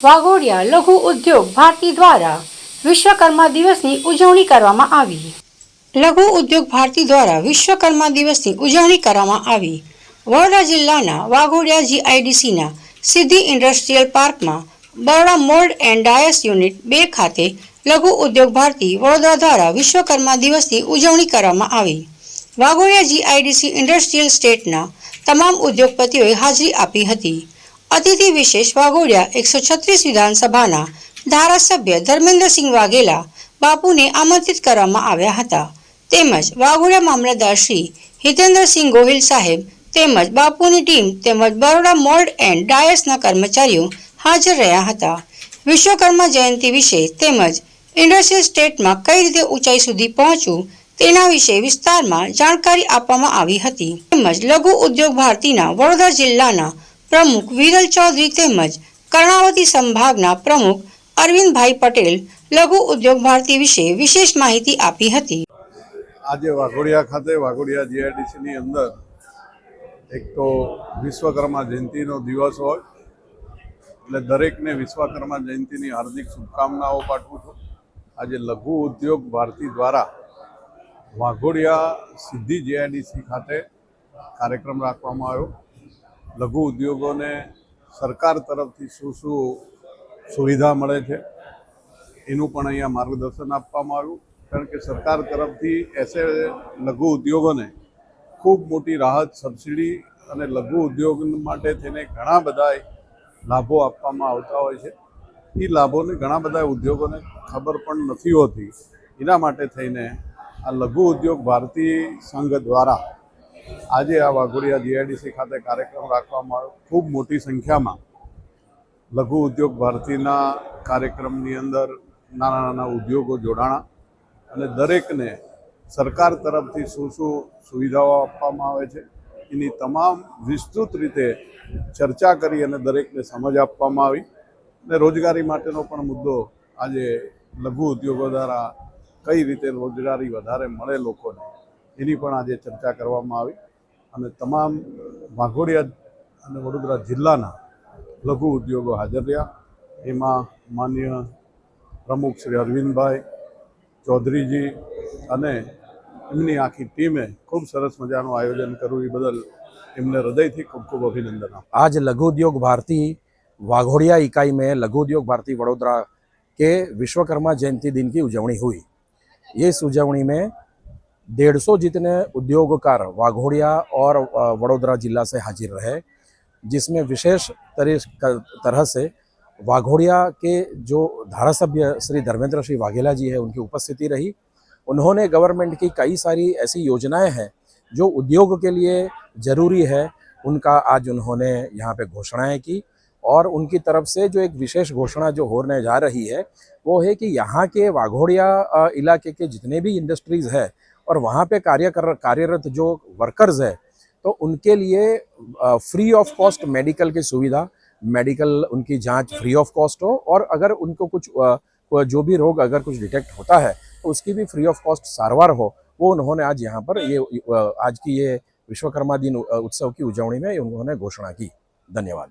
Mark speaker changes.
Speaker 1: વાઘોડિયા લઘુ ઉદ્યોગ ભારતી દ્વારા વિશ્વકર્મા દિવસની ઉજવણી કરવામાં આવી. લઘુ ઉદ્યોગ ભારતી દ્વારા વિશ્વકર્મા દિવસની ઉજવણી કરવામાં આવી. વડોદરા જિલ્લાના વાઘોડિયા જીઆઈડીસીના સિદ્ધિ ઇન્ડસ્ટ્રીયલ પાર્કમાં Baroda mould and dies unit બે ખાતે લઘુ ઉદ્યોગ ભારતી વડોદરા દ્વારા વિશ્વકર્મા દિવસની ઉજવણી કરવામાં આવી. વાઘોડિયા જીઆઈડીસી ઇન્ડસ્ટ્રીયલ સ્ટેટના તમામ ઉદ્યોગપતિઓએ હાજરી આપી હતી. અતિથિ વિશેષ વાઘોડિયા એકસો છત્રીસ વિધાનસભાના ધારાસભ્ય ધર્મેન્દ્રસિંહ વાઘેલા બાપુને આમંત્રિત કરવામાં આવ્યા હતા. તેમજ વાઘોડિયા મામલતદાર શ્રી હિતેન્દ્રસિંહ ગોહિલ સાહેબ તેમજ બાપુની ટીમ તેમજ બરોડા મોલ્ડ એન્ડ ડાયસના કર્મચારીઓ હાજર રહ્યા હતા. વિશ્વકર્મા જયંતિ વિશે તેમજ ઇન્ડસ્ટ્રીયલ સ્ટેટમાં કઈ રીતે ઊંચાઈ સુધી પહોંચવું તેના વિશે વિસ્તારમાં જાણકારી આપવામાં આવી હતી. તેમજ લઘુ ઉદ્યોગ ભારતીના વડોદરા જિલ્લાના પ્રમુખ વિરલ ચૌધરી તેમજ કર્ણાવતી સંભાગના પ્રમુખ અરવિંદભાઈ પટેલ લઘુ ઉદ્યોગ ભારતી વિશે વિશેષ માહિતી આપી હતી.
Speaker 2: આજે વાઘોડિયા ખાતે વાઘોડિયા જીઆઈડીસીની અંદર એક તો વિશ્વકર્મા જયંતિનો દિવસ હોય, એટલે દરેકને વિશ્વકર્મા જયંતિની હાર્દિક શુભકામનાઓ પાઠવું છું. આજે લઘુ ઉદ્યોગ ભારતી દ્વારા વાઘોડિયા સિદ્ધિ જીઆઈડીસી ખાતે કાર્યક્રમ રાખવામાં આવ્યો. લઘુ ઉદ્યોગોને સરકાર તરફથી શું શું સુવિધા મળે છે, એનું પણ અહીંયા માર્ગદર્શન આપવામાં આવ્યું. કારણ કે સરકાર તરફથી એસે લઘુ ઉદ્યોગોને ખૂબ મોટી રાહત સબસિડી અને લઘુ ઉદ્યોગ માટે થઈને ઘણા બધા લાભો આપવામાં આવતા હોય છે. એ લાભોને ઘણા બધા ઉદ્યોગોને ખબર પણ નથી હોતી. એના માટે થઈને આ લઘુ ઉદ્યોગ ભારતી સંઘ દ્વારા આજે આ વાઘોડિયા જીઆઈડીસી ખાતે કાર્યક્રમ રાખવામાં આવ્યો. ખૂબ મોટી સંખ્યામાં લઘુ ઉદ્યોગ ભારતીના કાર્યક્રમની અંદર નાના નાના ઉદ્યોગો જોડાણા અને દરેકને સરકાર તરફથી શું શું સુવિધાઓ આપવામાં આવે છે, એની તમામ વિસ્તૃત રીતે ચર્ચા કરી અને દરેકને સમજ આપવામાં આવી. અને રોજગારી માટેનો પણ મુદ્દો આજે લઘુ ઉદ્યોગો દ્વારા કઈ રીતે રોજગારી વધારે મળે લોકોને, એની પણ આજે ચર્ચા કરવામાં આવી. અને તમામ વાઘોડિયા અને વડોદરા જિલ્લાના લઘુ ઉદ્યોગો હાજર રહ્યા એમાં માન્ય પ્રમુખ શ્રી અરવિંદભાઈ ચૌધરીજી અને એમની આખી ટીમે ખૂબ સરસ મજાનું આયોજન કર્યું એ બદલ એમને હૃદયથી ખૂબ ખૂબ અભિનંદન આપું
Speaker 3: आज लघु उद्योग भारती वाघोड़िया इकाई में लघु उद्योग भारती वडोदरा के विश्वकर्मा जयंती दिन की उजवनी हुई ये इस उजवनी में डेढ़ सौ जितने उद्योगकार वाघोड़िया और वडोदरा जिला से हाजिर रहे, जिसमें विशेष तरी- तरह से वाघोड़िया के जो धारासभ्य श्री धर्मेंद्र श्री वाघेला जी है, उनकी उपस्थिति रही। उन्होंने गवर्नमेंट की कई सारी ऐसी योजनाएँ हैं, जो उद्योग के लिए ज़रूरी है, उनका आज उन्होंने यहाँ पे घोषणाएँ की और उनकी तरफ़ से जो एक विशेष घोषणा जो होने जा रही है, वो है कि यहाँ के वाघोड़िया इलाके के जितने भी इंडस्ट्रीज़ है और वहाँ पे कार्य कर, कार्यरत जो वर्कर्स है तो उनके लिए फ्री ऑफ़ कॉस्ट मेडिकल की सुविधा मेडिकल उनकी जाँच फ्री ऑफ़ कॉस्ट हो और अगर उनको कुछ जो भी रोग अगर कुछ डिटेक्ट होता है तो उसकी भी फ्री ऑफ़ कॉस्ट सारवार हो। वो उन्होंने आज यहाँ पर ये आज की ये विश्वकर्मा दिन उत्सव की उजवनी में उन्होंने घोषणा की। धन्यवाद।